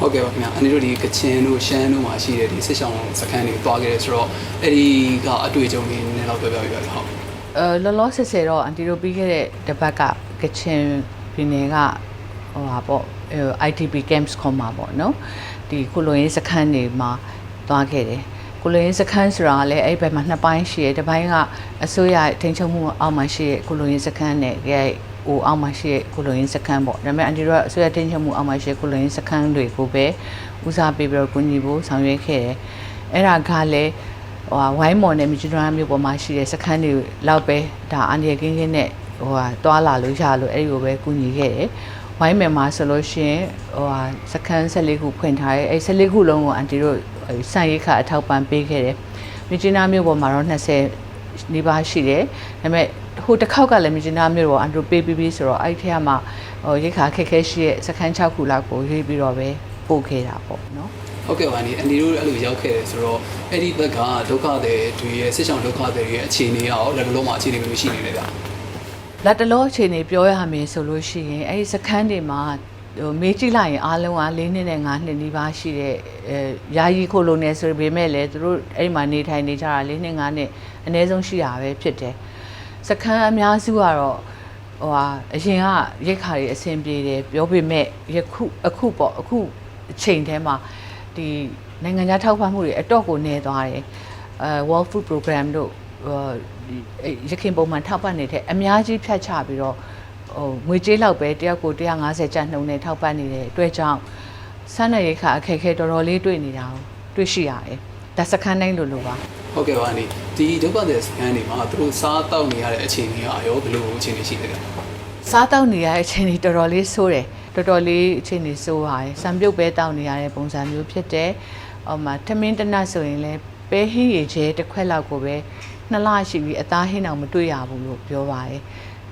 ဟုတ်ကဲ့ပါခင်ဗျာအနေတို့ဒီကချင်တို့ရှမ်းတို့မှာရှိတဲ့ဒီစစ်ဆောင်စခန်းတွေတွားခဲ့တယ်ဆိုတော့အဲ့ဒီကအတွေ့အကြုံတွေနည်းနည်းတော့ပြောပြပြပါဟုတ်အဲလောလောဆယ်ဆယ်တော့အန်တီတို့ပြီးခဲ့တဲ့တစ်ပတ်ကကချင်ပြည်နယ်ကဟိုဟာပေါ့အဲ ITP camps ခေါ်မှာပေါ့နော်ဒီကိုလိုရင်းစခန်းတွေမှာသွားခဲ့တယ်ကိုလိုရင်းစခန်းဆိုတာကလည်းအဲ့ဒီဘက်မှာနှစ်ပိုင်းရှိတယ်တစ်ပိုင်းကအစိုးရထိန်းချုပ်မှုအောက်မှာရှိတဲ့ကိုလိုရင်းစခန်းနဲ့ကြဲ ဟိုအောက်မှာရှိတဲ့ကိုလိုရင်းစခန်းပေါ့ဒါပေမဲ့အန်တီတို့ကအစိုးရထိန်းချုပ်မှုအောက်မှာရှိတဲ့ကိုလိုရင်းစခန်းတွေကိုပဲဦးစားပေးပြီးတော့ကူညီဖို့ဆောင်ရွက်ခဲ့တယ်အဲ့ဒါကလည်းဟိုဟာဝိုင်းမော်နဲ့မြစ်ကျွန်းမြို့ပေါ်မှာရှိတဲ့စခန်းတွေလောက်ပဲဒါအန်ဒီရကင်းကင်းနဲ့ဟိုဟာတွာလာလို့ရလို့အဲ့ဒီကိုပဲကူညီခဲ့တယ်ဝိုင်းမယ်မှာဆိုလို့ရှိရင်ဟိုဟာစခန်း14ခုဖွင့်ထားတယ်အဲ့14ခုလုံးကိုအန်တီတို့စံရိတ်ခအထောက်ပံ့ပေးခဲ့တယ်မြစ်ကျွန်းမြို့ပေါ်မှာတော့20နီးပါးရှိတယ်ဒါပေမဲ့ ဟိုတစ်ခေါက်ကလည်းမြစ်ကျွန်းမြို့ပေါ်အန်တီတို့ပေးပြီးပြီးဆိုတော့အဲ့ဒီထဲမှာဟိုရိတ်ခခက်ခဲရှိတဲ့စခန်း6ခုလောက်ကိုရွေးပြီးတော့ပဲပို့ခဲ့တာပေါ့နော်ဟုတ်ကဲ့ပါအနေအနေတို့အဲ့လိုရောက်ခဲ့တယ်ဆိုတော့အဲ့ဒီဘက်ကဒုက္ခတွေတွေရဲ့စစ်ဆောင်ဒုက္ခတွေရဲ့အခြေအနေရောလက်တလုံးမှာအခြေအနေမျိုးရှိနေတယ်ဗျာလက်တလောအခြေအနေပြောရမယ်ဆိုလို့ရှိရင်အဲ့ဒီစခန်းတွေမှာဟိုမေးကြည့်လိုက်ရင်အားလုံးက၄နှစ်နဲ့၅နှစ်နီးပါးရှိတဲ့အဲယာယီခိုလုံနေဆိုပေမဲ့လည်းသူတို့အဲ့ဒီမှာနေထိုင်နေကြတာ၄နှစ်၅နှစ်အနည်းဆုံးရှိတာပဲဖြစ်တယ် စခန်းအများစုကတော့ဟိုဟာအရင်ကရိတ်ခါတွေအဆင်ပြေတယ်ပြောပေမဲ့ယခုအခုပေါ့အခုအချိန်ထဲမှာဒီနိုင်ငံခြားထောက်ပံ့မှုတွေအတော့ကိုနေသွားတယ်အဲ World Food Program တို့ဟိုဒီအဲ့ရခင်ပုံမှန်ထောက်ပံ့နေတဲ့အများကြီးဖြတ်ချပြီးတော့ဟိုငွေကြေးလောက်ပဲတယောက်ကို150ကျပ်နှုန်းနဲ့ထောက်ပံ့နေတဲ့အတွက်ကြောင့်စမ်းနယ်ရိတ်ခါအခက်အခဲတော်တော်လေးတွေ့နေတာကိုတွေ့ရှိရတယ်ဒါစခန်းတိုင်းလိုလိုပါ ဟုတ်ကဲ့ပါအနေဒီဒုက္ခတွေစခန်းတွေမှာသူတို့စားတောက်နေရတဲ့အခြေအနေကရောဘယ်လိုအခြေအနေရှိလဲဗျာစားတောက်နေရတဲ့အခြေအနေတော်တော်လေးဆိုးတယ်တော်တော်လေးအခြေအနေဆိုးပါတယ်စံပြုတ်ပဲတောက်နေရတဲ့ပုံစံမျိုးဖြစ်တယ်ဟိုမှာထမင်းတနတ်ဆိုရင်လည်းပဲဟင်းရည်ချဲတစ်ခွက်လောက်ကိုပဲနှစ်လရှိပြီအသားဟင်းအောင်မတွေ့ရဘူးလို့ပြောပါတယ်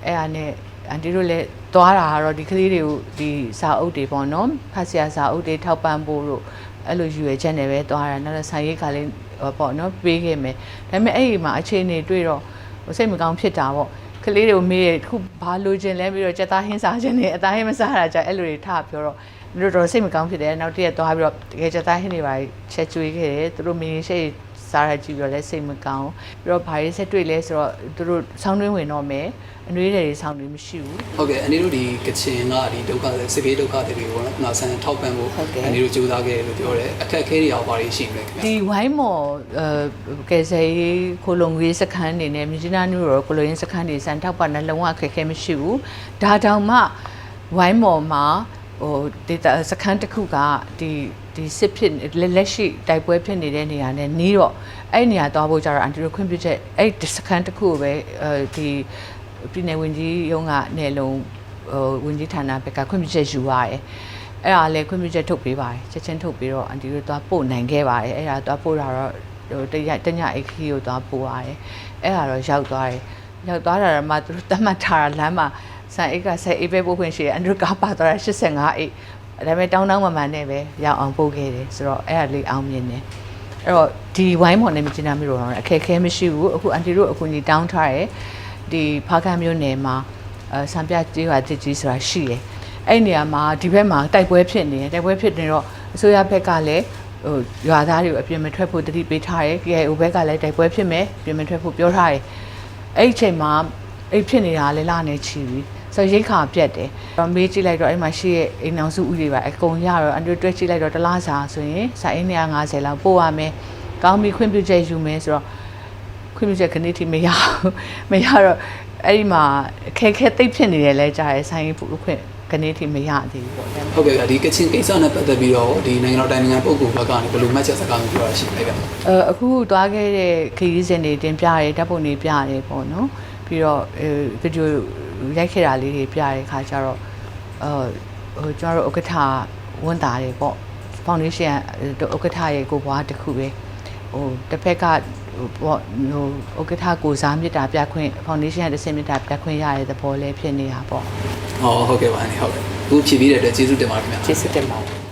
အဲ့ဒါနဲ့အန်တီတို့လည်းသွားတာကတော့ဒီကလေးတွေကိုဒီစာအုပ်တွေပေါ့နော်ဖတ်ဆရာစာအုပ်တွေထောက်ပံ့ဖို့လို့အဲ့လိုယူရချက်နဲ့ပဲသွားတာနောက်တော့ဆိုင်ရိတ်ကလေးဟို ပေါ့နော်ပေးခဲ့မယ်ဒါပေမဲ့အဲ့ဒီမှာအခြေအနေတွေ့တော့ဟိုစိတ်မကောင်းဖြစ်တာပေါ့ကလေးတွေကိုမေးတယ်ခုဘာလိုချင်လဲပြီးတော့ကြက်သားဟင်းစားခြင်းနဲ့အသားဟင်းမစားတာကြအဲ့လိုတွေထပြောတော့တို့တော့စိတ်မကောင်းဖြစ်တယ်နောက်တစ်ရက်သွားပြီးတော့တကယ်ကြက်သားဟင်းတွေပါချက်ကျွေးခဲ့တယ်သူတို့မင်းရှိ စားရကြည့်ပြီးတော့လည်းစိတ်မကောင်းပြီးတော့ဘာရေးဆက်တွေ့လဲဆိုတော့သူတို့ဆောင်းတွင်းဝင်တော့မယ်အနှွေးတွေဆောင်းတွင်းမရှိဘူးဟုတ်ကဲ့အနေတို့ဒီကချင်ကဒီဒုက္ခတွေစစ်ဘေးဒုက္ခတွေပေါ့နော်နောက်ဆန်ထောက်ပံ့ဖို့ဟုတ်ကဲ့အနေတို့ကြိုးစားခဲ့တယ်လို့ပြောတယ်အခက်အခဲတွေရောဘာတွေရှိမလဲခင်ဗျာဒီဝိုင်းမော်အဲကယ်ဆယ်ရေးခိုလုံရေးစခန်းနေနဲ့မြကြီးနားမြို့ရောကိုလိုရင်းစခန်းတွေစံထောက်ပါနဲ့လုံးဝအခက်အခဲမရှိဘူးဒါတောင်မှဝိုင်းမော်မှာ ဟိုဒေတာစခန်းတစ်ခုကဒီဒီစစ်ဖြစ်လက်လက်ရှိတိုက်ပွဲဖြစ်နေတဲ့နေရာနဲ့နီးတော့အဲ့ဒီနေရာသွားဖို့ကြတော့အန်တီတို့ခွင့်ပြုချက်အဲ့ဒီစခန်းတစ်ခုကိုပဲအဲဒီပြည်နယ်ဝင်ကြီးရုံးကနေလုံးဟိုဝင်ကြီးဌာနဘက်ကခွင့်ပြုချက်ယူရတယ်အဲ့ဒါလည်းခွင့်ပြုချက်ထုတ်ပေးပါတယ်ချက်ချင်းထုတ်ပြီးတော့အန်တီတို့သွားပို့နိုင်ခဲ့ပါတယ်အဲ့ဒါသွားပို့တာတော့ဟိုတရတညအိတ်ခီကိုသွားပို့ရတယ်အဲ့ဒါတော့ရောက်သွားတယ်ရောက်သွားတာတော့မှသူတို့တတ်မှတ်ထားတာလမ်းမှာ ဆန်အိတ်ကဆက်အိတ်ပဲပို့ခွင့်ရှိတယ်အန်တီတို့ကားပါသွားတာ85အိတ်ဒါပေမဲ့တောင်းတောင်းမှန်မှန်နဲ့ပဲရောက်အောင်ပို့ခဲ့တယ်ဆိုတော့အဲ့ဒါလေးအောင်မြင်တယ်အဲ့တော့ဒီဝိုင်းမော်နဲ့မြကျင်းနာမျိုးတော့အခက်အခဲမရှိဘူးအခုအန်တီတို့အခုညီတောင်းထားတယ်ဒီဖားကန်းမျိုးနယ်မှာအဲစံပြကြေးရွာတစ်ကြီးဆိုတာရှိတယ်အဲ့နေရာမှာဒီဘက်မှာတိုက်ပွဲဖြစ်နေတယ်တိုက်ပွဲဖြစ်နေတော့အစိုးရဘက်ကလည်းဟိုရွာသားတွေကိုအပြင်မထွက်ဖို့တတိပေးထားတယ် KIO ဘက်ကလည်းတိုက်ပွဲဖြစ်မယ်အပြင်မထွက်ဖို့ပြောထားတယ်အဲ့ဒီအချိန်မှာအဲ့ဖြစ်နေတာလည်းလာနေချီပြီ ဆိုတော့ရိတ်ခါပြက်တယ်တော့မေးကြည့်လိုက်တော့အဲ့မှာရှိရဲ့အိမ်အောင်စုဥတွေပါအကုန်ရတော့အန်ဒရတွဲကြည့်လိုက်တော့တစ်လားစာဆိုရင်စာအင်း150လောက်ပို့ရမယ်ကောင်းပြီခွင့်ပြုချက်ယူမယ်ဆိုတော့ခွင့်ပြုချက်ခဏထိမရဘူးမရတော့အဲ့ဒီမှာအခက်အခဲသိပ်ဖြစ်နေတယ်လဲကြားရယ်ဆိုင်ဖို့ခွင့်ခဏထိမရသေးဘူးပေါ့ဒါပေမဲ့ဟုတ်ကဲ့ဗျာဒီကချင်ကိစ္စနဲ့ပတ်သက်ပြီးတော့ဒီနိုင်ငံတော်တိုင်ပင်ခံပုဂ္ဂိုလ်ဘက်ကနေဘယ်လိုမှတ်ချက်စကားမျိုးပြောရရှိလဲဗျာအဲအခုသွားခဲ့တဲ့ခရီးစဉ်တွေတင်ပြရတယ်ဓာတ်ပုံတွေပြရတယ်ပေါ့နော်ပြီးတော့အဲဗီဒီယို ရိုက်ခဲ့တာလေးတွေပြရတဲ့ခါကျတော့အဲဟိုကျွန်တော်တို့ဥက္ကဋ္ဌဝန်တာတယ်ပေါ့ဖောင်ဒေးရှင်းဥက္ကဋ္ဌရဲ့ကိုဘွားတစ်ခုပဲဟိုတစ်ဖက်ကဟိုပေါ့ဟိုဥက္ကဋ္ဌကိုစားမြစ်တာပြခွင့်ဖောင်ဒေးရှင်းရဲ့တစ်စင်မြစ်တာပြခွင့်ရတဲ့သဘောလေးဖြစ်နေတာပေါ့ဟောဟုတ်ကဲ့ပါအနေဟုတ်ကဲ့အခုဖြည့်ပြီးတဲ့အတွက်ကျေးဇူးတင်ပါတယ်ခင်ဗျာကျေးဇူးတင်ပါတယ်